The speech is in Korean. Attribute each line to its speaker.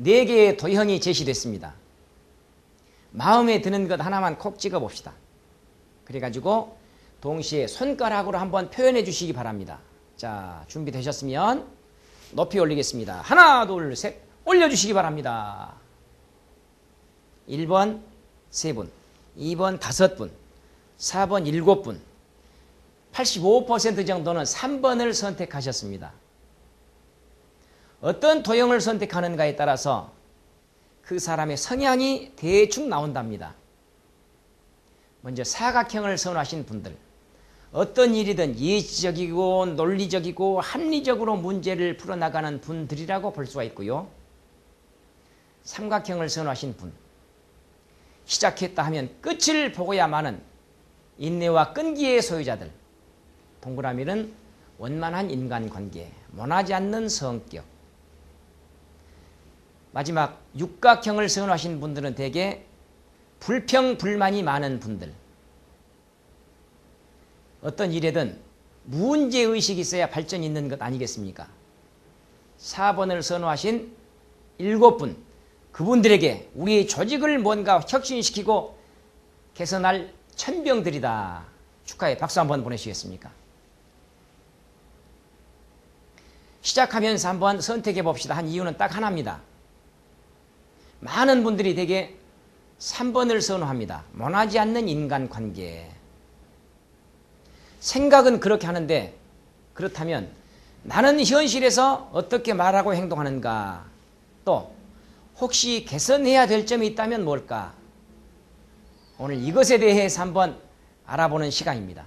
Speaker 1: 네 개의 도형이 제시됐습니다. 마음에 드는 것 하나만 콕 찍어 봅시다. 그래가지고 동시에 손가락으로 한번 표현해 주시기 바랍니다. 자, 준비되셨으면 높이 올리겠습니다. 하나, 둘, 셋. 올려주시기 바랍니다. 1번 3분, 2번 5분, 4번 7분, 85% 정도는 3번을 선택하셨습니다. 어떤 도형을 선택하는가에 따라서 그 사람의 성향이 대충 나온답니다. 먼저 사각형을 선호하신 분들, 어떤 일이든 예지적이고 논리적이고 합리적으로 문제를 풀어나가는 분들이라고 볼 수가 있고요. 삼각형을 선호하신 분, 시작했다 하면 끝을 보고야만은 인내와 끈기의 소유자들, 동그라미는 원만한 인간관계, 원하지 않는 성격, 마지막 육각형을 선호하신 분들은 대개 불평, 불만이 많은 분들. 어떤 일에든 문제의식이 있어야 발전이 있는 것 아니겠습니까? 4번을 선호하신 7분. 그분들에게 우리 조직을 뭔가 혁신시키고 개선할 천병들이다. 축하의 박수 한번 보내시겠습니까? 시작하면서 한번 선택해 봅시다. 한 이유는 딱 하나입니다. 많은 분들이 대개 3번을 선호합니다. 원하지 않는 인간관계. 생각은 그렇게 하는데 그렇다면 나는 현실에서 어떻게 말하고 행동하는가? 또 혹시 개선해야 될 점이 있다면 뭘까? 오늘 이것에 대해 서 한번 알아보는 시간입니다.